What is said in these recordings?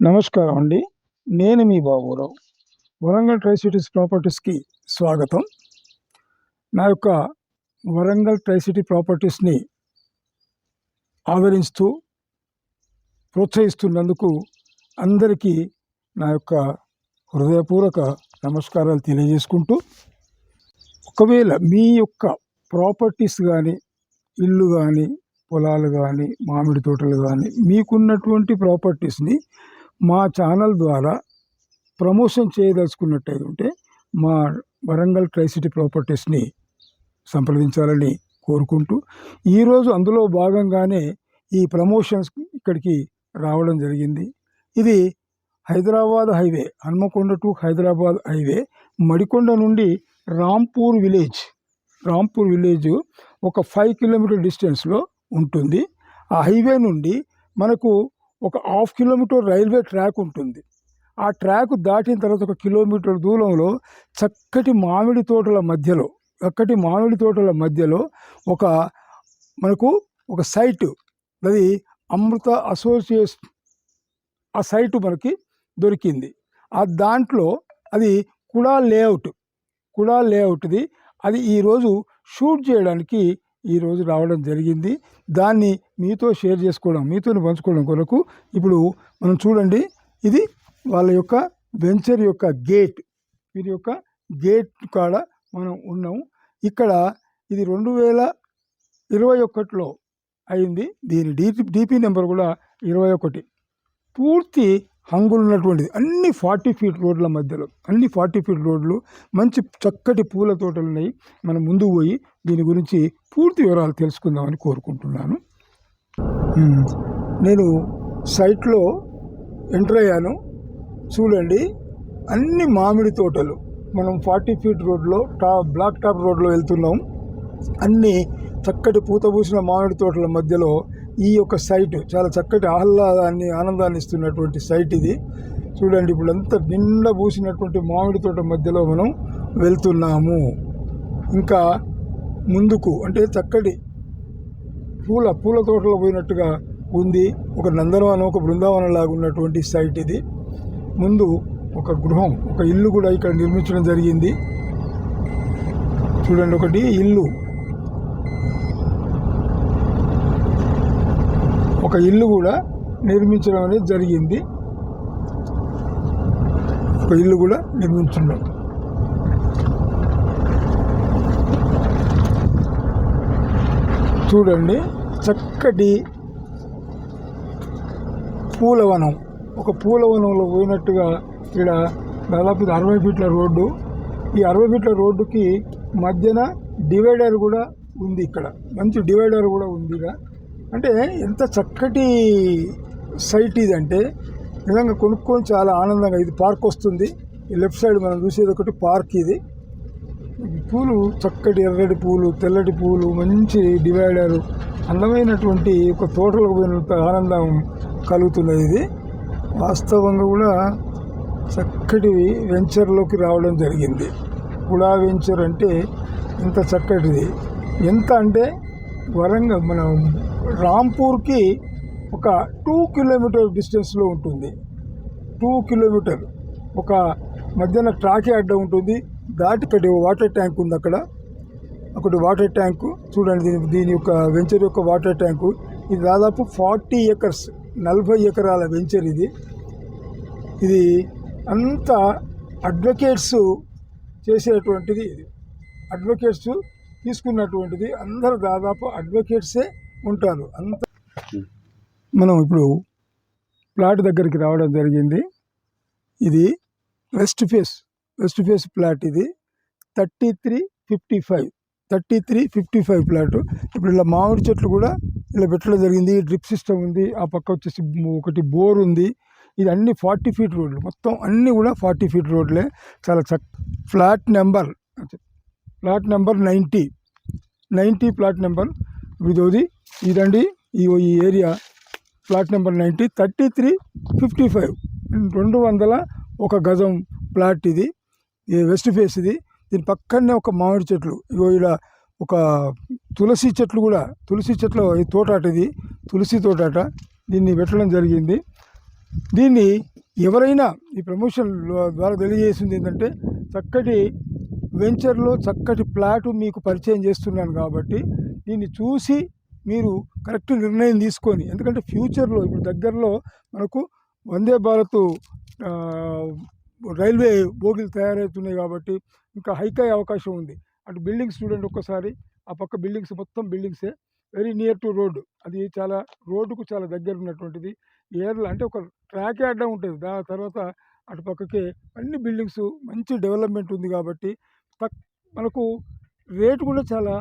నమస్కారం అండి. నేను మీ బాబురావు. వరంగల్ ట్రై సిటీస్ ప్రాపర్టీస్కి స్వాగతం. నా యొక్క వరంగల్ ట్రై సిటీ ప్రాపర్టీస్ని ఆదరిస్తూ ప్రోత్సహిస్తున్నందుకు అందరికీ నా యొక్క హృదయపూర్వక నమస్కారాలు తెలియజేసుకుంటూ ఒకవేళ మీ యొక్క ప్రాపర్టీస్ కానీ ఇల్లు కానీ పొలాలు కానీ మామిడి తోటలు కానీ మీకున్నటువంటి ప్రాపర్టీస్ని మా ఛానల్ ద్వారా ప్రమోషన్ చేయదలుచుకున్నట్టయితే ఉంటే మా వరంగల్ ట్రైసిటీ ప్రాపర్టీస్ని సంప్రదించాలని కోరుకుంటూ ఈరోజు అందులో భాగంగానే ఈ ప్రమోషన్స్ ఇక్కడికి రావడం జరిగింది. ఇది Hyderabad highway Hanamkonda to Hyderabad highway Madikonda నుండి రాంపూర్ విలేజ్ రాంపూర్ విలేజ్ ఒక ఫైవ్ కిలోమీటర్ డిస్టెన్స్లో ఉంటుంది. ఆ హైవే నుండి మనకు ఒక హాఫ్ కిలోమీటర్ రైల్వే ట్రాక్ ఉంటుంది. ఆ ట్రాక్ దాటిన తర్వాత ఒక కిలోమీటర్ దూరంలో చక్కటి మామిడి తోటల మధ్యలో చక్కటి మామిడి తోటల మధ్యలో ఒక మనకు ఒక సైటు అది అమృత అసోసియేట్స్ ఆ సైటు మనకి దొరికింది. ఆ దాంట్లో అది కుడా లేఅవుట్ కుడా లేఅవుట్ది. అది ఈరోజు షూట్ చేయడానికి ఈరోజు రావడం జరిగింది. దాన్ని మీతో షేర్ చేసుకోవడం మీతో పంచుకోవడం కొరకు ఇప్పుడు మనం చూడండి. ఇది వాళ్ళ యొక్క వెంచర్ యొక్క గేట్. వీరి యొక్క గేట్ కాడ మనం ఉన్నాం. ఇక్కడ ఇది రెండు వేల ఇరవై ఒకటిలో అయింది. దీని డీపీ డీపీ నెంబర్ కూడా ఇరవై ఒకటి. పూర్తి హంగులు ఉన్నటువంటిది అన్ని ఫార్టీ ఫీట్ రోడ్ల మధ్యలో అన్ని ఫార్టీ ఫీట్ రోడ్లు మంచి చక్కటి పూల తోటలు ఉన్నాయి మనం ముందు పోయి దీని గురించి పూర్తి వివరాలు తెలుసుకుందామని కోరుకుంటున్నాను. నేను సైట్లో ఎంటర్ అయ్యాను. చూడండి అన్ని మామిడి తోటలు. మనం ఫార్టీ ఫీట్ రోడ్లో టా బ్లాక్ టాప్ రోడ్లో వెళ్తున్నాం. అన్ని చక్కటి పూత పూసిన మామిడి తోటల మధ్యలో ఈ యొక్క సైట్ చాలా చక్కటి ఆహ్లాదాన్ని ఆనందాన్ని ఇస్తున్నటువంటి సైట్ ఇది. చూడండి ఇప్పుడు అంతా నిండా పూసినటువంటి మామిడి తోట మధ్యలో మనం వెళ్తున్నాము. ఇంకా ముందుకు అంటే చక్కటి పూల పూల తోటలో పోయినట్టుగా ఉంది. ఒక నందనవనం ఒక బృందావనం లాగా ఉన్నటువంటి సైట్ ఇది. ముందు ఒక గృహం ఒక ఇల్లు కూడా ఇక్కడ నిర్మించడం జరిగింది. చూడండి ఒకటి ఇల్లు. ఒక ఇల్లు కూడా నిర్మించడం అనేది జరిగింది. ఒక ఇల్లు కూడా నిర్మించున్నాం చూడండి చక్కటి పూలవనం. ఒక పూలవనంలో పోయినట్టుగా ఇక్కడ దాదాపు అరవై ఫీట్ల రోడ్డు. ఈ అరవై ఫీట్ల రోడ్డుకి మధ్యన డివైడర్ కూడా ఉంది ఇక్కడ. మంచి డివైడర్ కూడా ఉంది ఇక అంటే ఎంత చక్కటి సైట్ ఇది అంటే నిజంగా కొనుక్కొని చాలా ఆనందంగా ఇది పార్క్ వస్తుంది. ఈ లెఫ్ట్ సైడ్ మనం చూసేది ఒకటి పార్క్ ఇది. పూలు చక్కటి ఎర్రటి పూలు తెల్లటి పూలు మంచి డివైడర్ అందమైనటువంటి ఒక తోటలకు పోయినంత ఆనందం కలుగుతున్నది ఇది. వాస్తవంగా కూడా చక్కటి వెంచర్లోకి రావడం జరిగింది. కుడా వెంచర్ అంటే ఇంత చక్కటిది. ఎంత అంటే వరంగల్ మన రాంపూర్కి ఒక టూ కిలోమీటర్ డిస్టెన్స్లో ఉంటుంది. Two kilometre. ఒక మధ్యన ట్రాకే అడ్డ ఉంటుంది. దాటి ఒకటి వాటర్ ట్యాంక్ ఉంది అక్కడ. ఒకటి వాటర్ ట్యాంకు. చూడండి దీని దీని యొక్క వెంచర్ యొక్క వాటర్ ట్యాంకు. ఇది దాదాపు ఫార్టీ ఎకర్స్ నలభై ఎకరాల వెంచర్ ఇది. ఇది అంత అడ్వకేట్స్ చేసేటువంటిది ఇది. అడ్వకేట్స్ తీసుకున్నటువంటిది. అందరూ దాదాపు అడ్వకేట్సే ఉంటారు. అంత మనం ఇప్పుడు ప్లాట్ దగ్గరికి రావడం జరిగింది. ఇది west face west face plot ఇది. Thirty three fifty five thirty three fifty five plot. ఇప్పుడు ఇలా మామిడి చెట్లు కూడా ఇలా పెట్టడం జరిగింది. డ్రిప్ సిస్టమ్ ఉంది. ఆ పక్క వచ్చేసి ఒకటి బోర్ ఉంది. ఇది అన్ని ఫార్టీ ఫీట్ రోడ్లు. మొత్తం అన్నీ కూడా ఫార్టీ ఫీట్ రోడ్లే. చాలా చక్ flat number plot number ninety ninety plot number ఇదోది ఇదండి ఈ ఈ area. Plot number ninety thirty three fifty five రెండు వందల ఒక గజం ప్లాట్ ఇది. వెస్ట్ ఫేస్ ఇది. దీని పక్కనే ఒక మామిడి చెట్లు. ఇగో ఇలా ఒక తులసి చెట్లు కూడా. తులసి చెట్లు ఈ తోటాట ఇది. తులసి తోటాట. దీన్ని పెట్టడం జరిగింది. దీన్ని ఎవరైనా ఈ ప్రమోషన్ ద్వారా తెలియజేసింది ఏంటంటే చక్కటి వెంచర్లో చక్కటి ప్లాట్ మీకు పరిచయం చేస్తున్నాను కాబట్టి దీన్ని చూసి మీరు కరెక్ట్ నిర్ణయం తీసుకొని ఎందుకంటే ఫ్యూచర్లో ఇప్పుడు దగ్గరలో మనకు వందే భారత్ రైల్వే బోగీలు తయారవుతున్నాయి కాబట్టి ఇంకా హైక్ అయ్యే అవకాశం ఉంది. అటు బిల్డింగ్స్ చూడండి ఒక్కసారి. ఆ పక్క బిల్డింగ్స్ మొత్తం బిల్డింగ్సే. వెరీ నియర్ టు రోడ్డు అది చాలా రోడ్డుకు చాలా దగ్గర ఉన్నటువంటిది. ఏర్లు అంటే ఒక ట్రాక్ యార్డ్ ఉంటుంది. దాని తర్వాత అటు పక్కకే అన్ని బిల్డింగ్స్ మంచి డెవలప్మెంట్ ఉంది కాబట్టి తక్ మనకు రేటు కూడా చాలా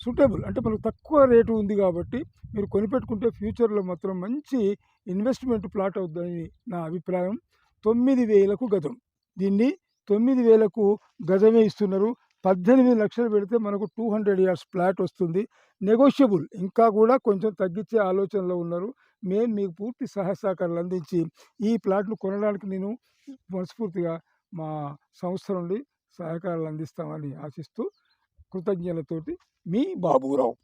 సూటబుల్ అంటే మనకు తక్కువ రేటు ఉంది కాబట్టి మీరు కొనిపెట్టుకుంటే ఫ్యూచర్లో మాత్రం మంచి ఇన్వెస్ట్మెంట్ ప్లాట్ అవుతుందని నా అభిప్రాయం. తొమ్మిది వేలకు గజం. దీన్ని తొమ్మిది వేలకు గజమే ఇస్తున్నారు. పద్దెనిమిది లక్షలు పెడితే మనకు టూ హండ్రెడ్ ఇయర్స్ ఫ్లాట్ వస్తుంది. నెగోషియబుల్. ఇంకా కూడా కొంచెం తగ్గించే ఆలోచనలో ఉన్నారు. మేము మీకు పూర్తి సహాయ సహకారాలు అందించి ఈ ప్లాట్ను కొనడానికి నేను మనస్ఫూర్తిగా మా సంస్థ నుండి సహకారాలు అందిస్తామని ఆశిస్తూ కృతజ్ఞతతోటి మీ బాబురావు.